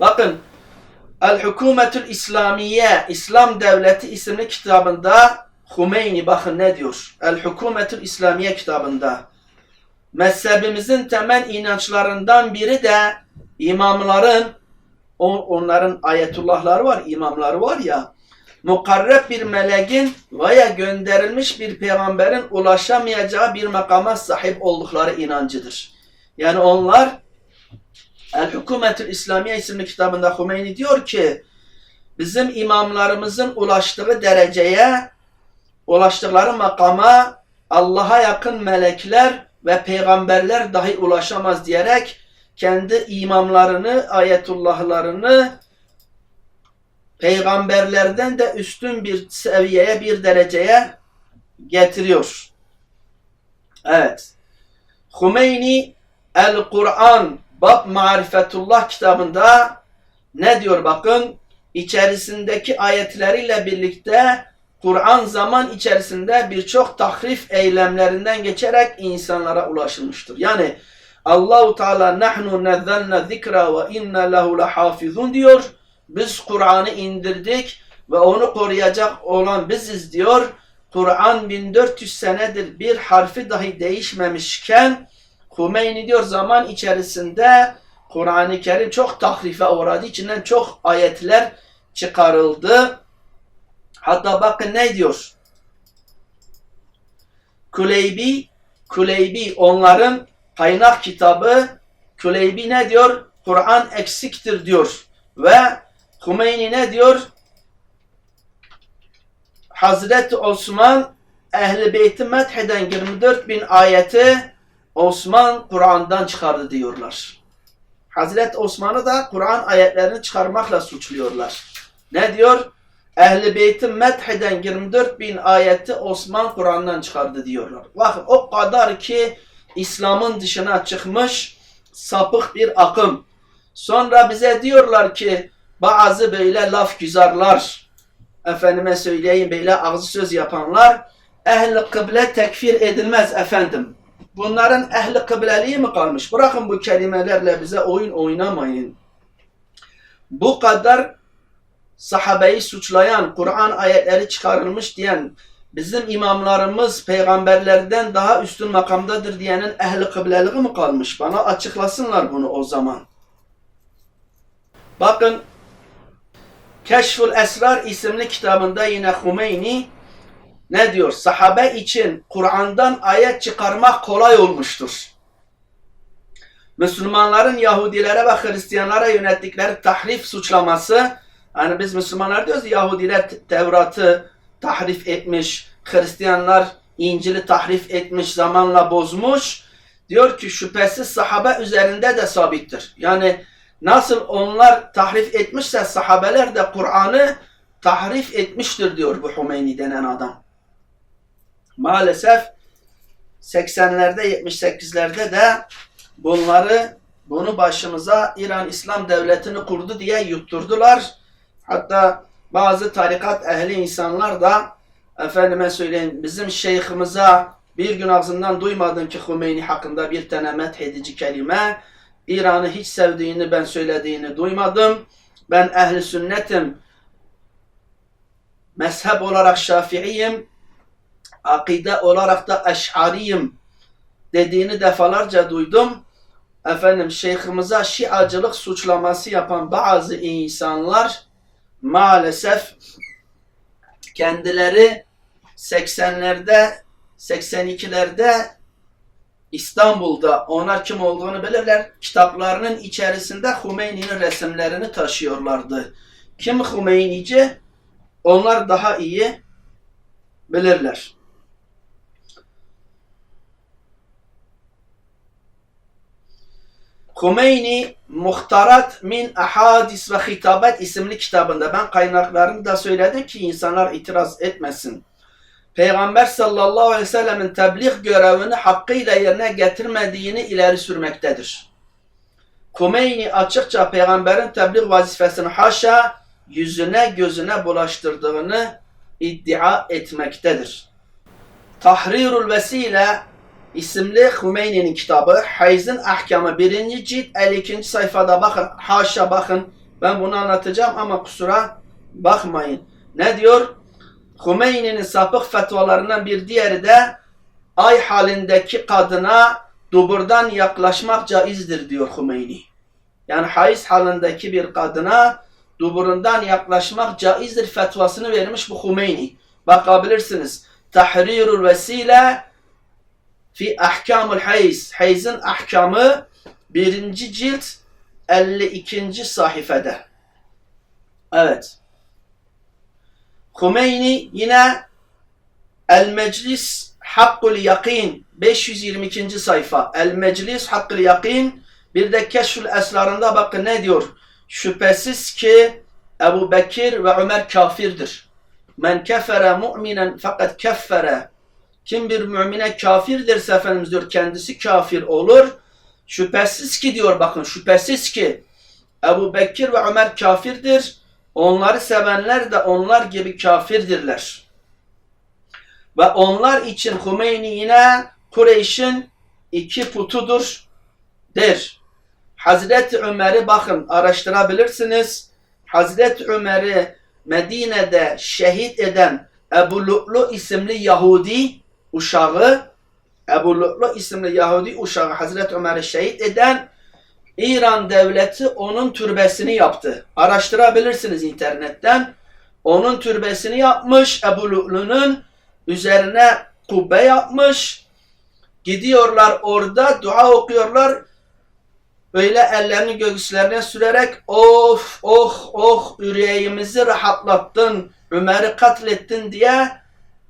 Bakın El Hükümetül İslamiye İslam Devleti isimli kitabında Hümeyni bakın ne diyor? El Hükümetül İslamiye kitabında mezhebimizin temel inançlarından biri de imamların onların ayetullahları var, imamları var ya mukarreb bir meleğin veya gönderilmiş bir peygamberin ulaşamayacağı bir makama sahip oldukları inancıdır. Yani onlar El Hükümetül İslamiye isimli kitabında Hümeyni diyor ki bizim imamlarımızın ulaştığı dereceye, ulaştıkları makama Allah'a yakın melekler ve peygamberler dahi ulaşamaz diyerek kendi imamlarını, ayetullahlarını peygamberlerden de üstün bir seviyeye, bir dereceye getiriyor. Evet. Hümeyni El-Kur'an Bab Marifetullah kitabında ne diyor bakın? İçerisindeki ayetleriyle birlikte Kur'an zaman içerisinde birçok tahrif eylemlerinden geçerek insanlara ulaşılmıştır. Yani Allahu Teala nahnu nazzalna zikra ve inna lehu lahafizun diyor. Biz Kur'an'ı indirdik ve onu koruyacak olan biziz diyor. Kur'an 1400 senedir bir harfi dahi değişmemişken Hümeyni diyor zaman içerisinde Kur'an-ı Kerim çok tahrife uğradı. İçinden çok ayetler çıkarıldı. Hatta bakın ne diyor? Kuleybi, Kuleybi onların kaynak kitabı Kuleybi ne diyor? Kur'an eksiktir diyor. Ve Hümeyni ne diyor? Hazreti Osman Ehl-i Beyt'i metheden 24 bin ayeti Osman Kur'an'dan çıkardı diyorlar. Hazreti Osman'ı da Kur'an ayetlerini çıkarmakla suçluyorlar. Ne diyor? Ehl-i Beyt'i metheden 24 bin ayeti Osman Kur'an'dan çıkardı diyorlar. Bakın o kadar ki İslam'ın dışına çıkmış sapık bir akım. Sonra bize diyorlar ki bazı böyle laf güzarlar, efendime söyleyeyim böyle ağzı söz yapanlar ehl-i kıble tekfir edilmez efendim. Bunların ehli kıbleliği mi kalmış? Bırakın bu kelimelerle bize oyun oynamayın. Bu kadar sahabeyi suçlayan, Kur'an ayetleri çıkarılmış diyen, bizim imamlarımız peygamberlerden daha üstün makamdadır diyenin ehli kıbleliği mi kalmış? Bana açıklasınlar bunu o zaman. Bakın Keşful Esrar isimli kitabında yine Hümeyni ne diyor? Sahabe için Kur'an'dan ayet çıkarmak kolay olmuştur. Müslümanların Yahudilere ve Hristiyanlara yönettikleri tahrif suçlaması hani biz Müslümanlar diyoruz Yahudiler Tevrat'ı tahrif etmiş, Hristiyanlar İncil'i tahrif etmiş, zamanla bozmuş. Diyor ki şüphesiz sahabe üzerinde de sabittir. Yani nasıl onlar tahrif etmişse sahabeler de Kur'an'ı tahrif etmiştir diyor bu Hümeyni denen adam maalesef 80'lerde 78'lerde de bunları bunu başımıza İran İslam Devleti'ni kurdu diye yutturdular. Hatta bazı tarikat ehli insanlar da efendime söyleyeyim bizim şeyhimize bir gün ağzından duymadım ki Hümeyni hakkında bir tane methedici kelime. İran'ı hiç sevdiğini ben söylediğini duymadım. Ben ehli sünnetim. Mezhep olarak Şafiiyim akide olarak da eş'ariyim dediğini defalarca duydum. Efendim şeyhimize şiacılık suçlaması yapan bazı insanlar maalesef kendileri 80'lerde 82'lerde İstanbul'da onlar kim olduğunu bilirler. Kitaplarının içerisinde Hümeyni'nin resimlerini taşıyorlardı. Kim Hümeynici? Onlar daha iyi bilirler. Hümeyni Muhtarat min Ahadis ve Hitabat isimli kitabında ben kaynaklarını da söyledim ki insanlar itiraz etmesin. Peygamber sallallahu aleyhi ve sellemin tebliğ görevini hakkıyla yerine getirmediğini ileri sürmektedir. Hümeyni açıkça peygamberin tebliğ vazifesini haşa yüzüne gözüne bulaştırdığını iddia etmektedir. Tahrirul Vesile isimli Hümeyni'nin kitabı Hayz'in Ahkamı 1. cilt 52. sayfada bakın haşa bakın Ben bunu anlatacağım ama kusura bakmayın. Ne diyor? Hümeyni'nin sapık fetvalarından bir diğeri de ay halindeki kadına duburdan yaklaşmak caizdir diyor Hümeyni. Yani haiz halindeki bir kadına duburundan yaklaşmak caizdir fetvasını vermiş bu Hümeyni. Bakabilirsiniz. Tahrirul vesile fi ahkamul hayz. Hayzın ahkamı birinci cilt 52. sayfada. Evet. Hümeyni yine El Meclis Hakkul Yakin 522. sayfa. El Meclis Hakkul Yakin bir de Keşfül Esrarında bakın ne diyor? Şüphesiz ki Ebu Bekir ve Ömer kafirdir. Men kefere mu'minen fakat keffere. Kim bir mümine kafirdirse Efendimiz diyor kendisi kafir olur. Şüphesiz ki diyor bakın şüphesiz ki Ebu Bekir ve Ömer kafirdir. Onları sevenler de onlar gibi kafirdirler. Ve onlar için Hümeyni yine Kureyş'in iki putudur der. Hazreti Ömer'i bakın araştırabilirsiniz. Hazreti Ömer'i Medine'de şehit eden Ebu Lu'lu isimli Yahudi uşağı Ebu Lu'lu isimli Yahudi uşağı Hazreti Ömer'i şehit eden İran devleti onun türbesini yaptı. Araştırabilirsiniz internetten. Onun türbesini yapmış. Ebu Lu'lu'nun üzerine kubbe yapmış. Gidiyorlar orada dua okuyorlar. Böyle ellerini göğüslerine sürerek of oh oh yüreğimizi rahatlattın, Ömer'i katlettin diye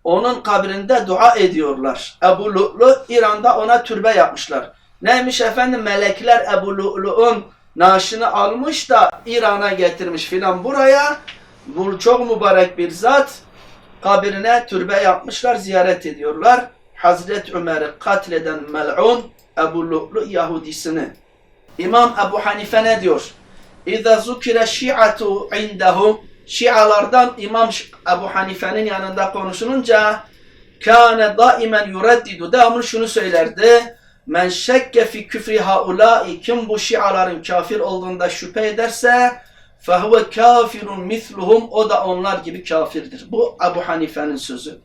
onun kabrinde dua ediyorlar. Ebu Lu'lu İran'da ona türbe yapmışlar. Neymiş efendim melekler Ebu Lu'lu'un naaşını almış da İran'a getirmiş filan buraya. Bu çok mübarek bir zat. Kabirine türbe yapmışlar, ziyaret ediyorlar. Hazreti Ömer'i katleden mel'un Ebu Lu'lu Yahudisini. İmam Ebu Hanife ne diyor? İza zukire şi'atu indahum Şialardan İmam Ebu Hanife'nin yanında konuşulunca kâne daimen yureddidu devamlı şunu söylerdi. Men şekke fi küfri haulâi kim bu şiaların kafir olduğunda şüphe ederse fehuve kafirun misluhum o da onlar gibi kafirdir. Bu Ebu Hanife'nin sözü.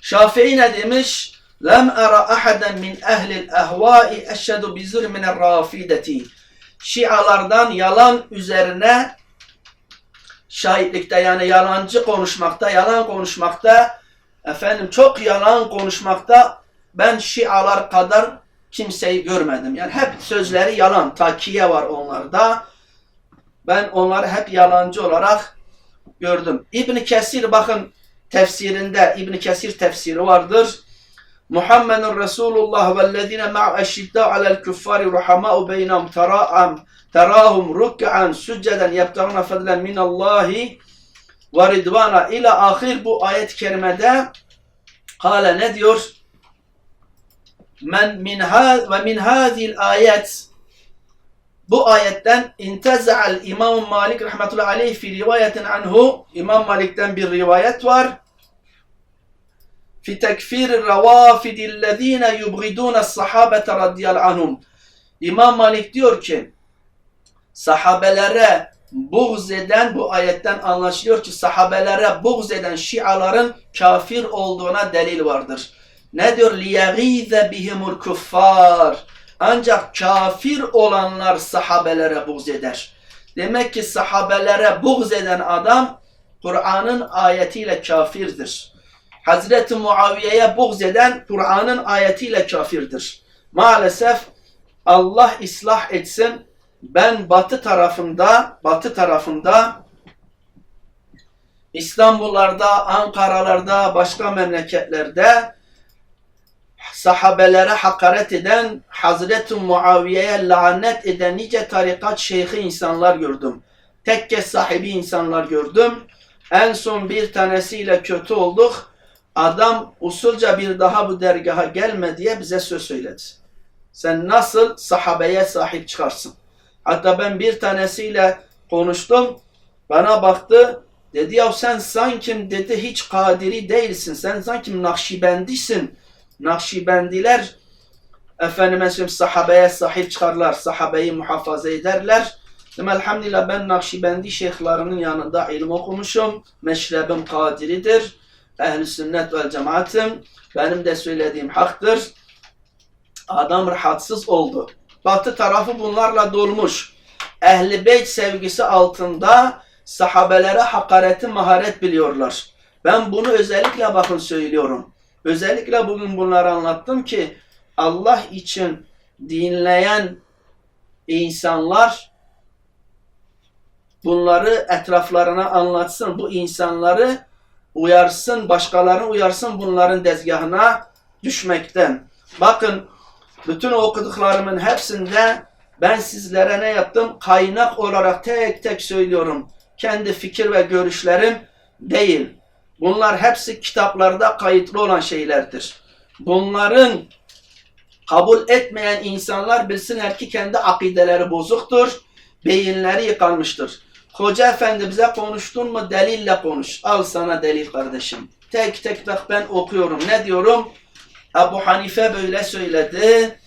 Şafii ne demiş? Lem ara ahaden min ehlil ehvai eşhedü bi zulmine rafideti. Şialardan yalan üzerine şahitlikte yani yalancı konuşmakta, yalan konuşmakta, efendim çok yalan konuşmakta ben Şialar kadar kimseyi görmedim. Yani hep sözleri yalan, takiye var onlarda. Ben onları hep yalancı olarak gördüm. İbn Kesir bakın tefsirinde İbn Kesir tefsiri vardır. محمد رسول الله والذين مع أشداء على الكفار رحماء بينهم تراهم تراهم ركعا سجدا يبتغون فضلا من الله ورضوانا. إلى آخر بو آية كرمة قال نذير من من هذا ومن هذه الآيات بو آيتان انتزع الإمام مالك رحمة الله عليه في رواية عنه. إمام مالك بالرواية بالرواية Fi tekfir ravafidillezine yubghidun sahabete radiyallahu anhum. İmam Malik diyor ki sahabelere buğz eden bu ayetten anlaşılıyor ki sahabelere buğz eden şiaların kafir olduğuna delil vardır. Ne diyor? لِيَغِيذَ بِهِمُ الْكُفَّارِ Ancak kafir olanlar sahabelere buğz eder. Demek ki sahabelere buğz eden adam Kur'an'ın ayetiyle kafirdir. Hazreti Muaviye'ye buğz eden Kur'an'ın ayetiyle kafirdir. Maalesef Allah ıslah etsin. Ben batı tarafında, batı tarafında İstanbullarda, Ankaralarda, başka memleketlerde sahabelere hakaret eden, Hazreti Muaviye'ye lanet eden nice tarikat şeyhi insanlar gördüm. Tekke sahibi insanlar gördüm. En son bir tanesiyle kötü olduk. Adam usulca bir daha bu dergaha gelme diye bize söz söyledi. Sen nasıl sahabeye sahip çıkarsın? Hatta ben bir tanesiyle konuştum. Bana baktı. Dedi ya sen sanki dedi hiç kadiri değilsin. Sen sanki nakşibendisin. Nakşibendiler efendime söyleyeyim sahabeye sahip çıkarlar. Sahabeyi muhafaza ederler. Dedim elhamdülillah ben Nakşibendi şeyhlarının yanında ilim okumuşum. Meşrebim kadiridir. Ehl-i sünnet vel cemaatim. Benim de söylediğim haktır. Adam rahatsız oldu. Batı tarafı bunlarla dolmuş. Ehli beyt sevgisi altında sahabelere hakareti maharet biliyorlar. Ben bunu özellikle bakın söylüyorum. Özellikle bugün bunları anlattım ki Allah için dinleyen insanlar bunları etraflarına anlatsın. Bu insanları uyarsın, başkalarını uyarsın bunların dezgahına düşmekten. Bakın bütün okuduklarımın hepsinde ben sizlere ne yaptım? Kaynak olarak tek tek söylüyorum. Kendi fikir ve görüşlerim değil. Bunlar hepsi kitaplarda kayıtlı olan şeylerdir. Bunların kabul etmeyen insanlar bilsinler ki kendi akideleri bozuktur, beyinleri yıkanmıştır. Hoca efendi bize konuştun mu delille konuş. Al sana delil kardeşim. Tek tek bak ben okuyorum. Ne diyorum? Ebu Hanife böyle söyledi.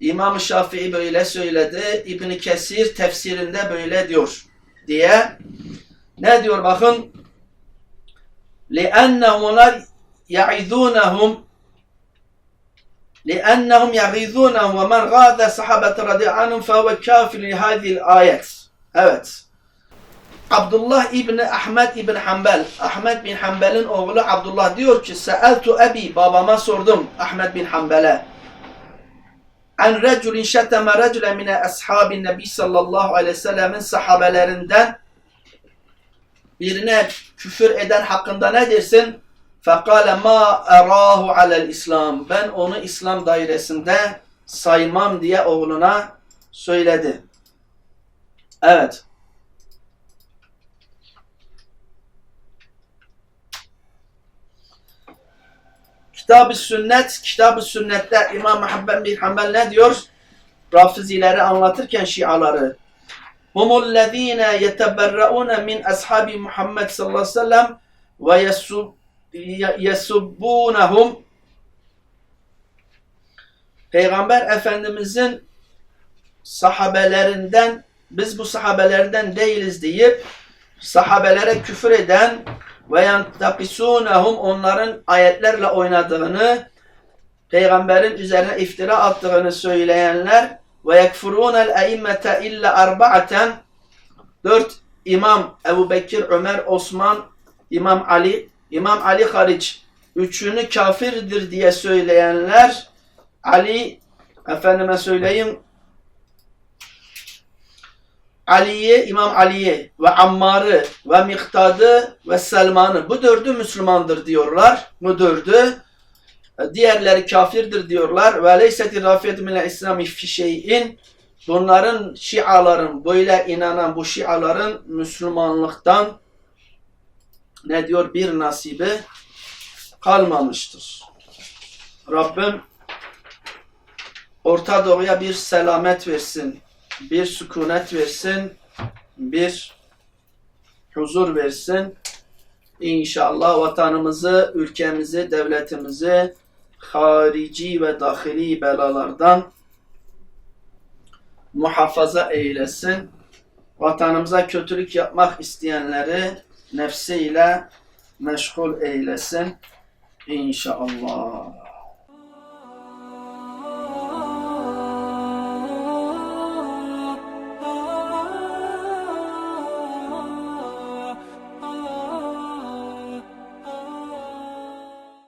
İmam Şafii böyle söyledi. İbn Kesir tefsirinde böyle diyor diye. Ne diyor bakın? لِأَنَّهُمْ onlar يَعِذُونَهُمْ لأنهم يغيظونهم ومن غاض صحابة رضي عنهم فهو كافر لهذه الآية. Evet. Abdullah İbni Ahmet İbni Hanbel, Ahmet bin Hanbel'in oğlu Abdullah diyor ki Seeltu ebi, babama sordum Ahmet bin Hanbel'e. An reculin şeteme recule mine ashabin nebi sallallahu aleyhi ve sellemin sahabelerinden birine küfür eden hakkında ne dersin? Fekale ma erahu alel İslam. Ben onu İslam dairesinde saymam diye oğluna söyledi. Evet. Kitab-ı Sünnet, Kitab-ı Sünnet'te İmam Muhammed bin Hanbel ne diyor? Rafizileri anlatırken Şiaları. Humullezine yeteberraune min ashabi Muhammed sallallahu aleyhi ve sellem ve yesub yesubbunahum Peygamber Efendimizin sahabelerinden biz bu sahabelerden değiliz deyip sahabelere küfür eden ve yantakisunahum onların ayetlerle oynadığını peygamberin üzerine iftira attığını söyleyenler ve yekfurunel eimmete illa arba'aten dört imam Ebu Bekir, Ömer, Osman, İmam Ali, İmam Ali hariç üçünü kafirdir diye söyleyenler Ali efendime söyleyeyim Ali'yi, İmam Ali'yi ve Ammar'ı ve Miktad'ı ve Selman'ı bu dördü Müslümandır diyorlar. Bu dördü diğerleri kafirdir diyorlar. Ve leyseti rafiyet minel İslami fi şeyin bunların şiaların böyle inanan bu şiaların Müslümanlıktan ne diyor bir nasibi kalmamıştır. Rabbim Orta Doğu'ya bir selamet versin, bir sükunet versin, bir huzur versin. İnşallah vatanımızı, ülkemizi, devletimizi harici ve dahili belalardan muhafaza eylesin. Vatanımıza kötülük yapmak isteyenleri nefsiyle meşgul eylesin. İnşallah.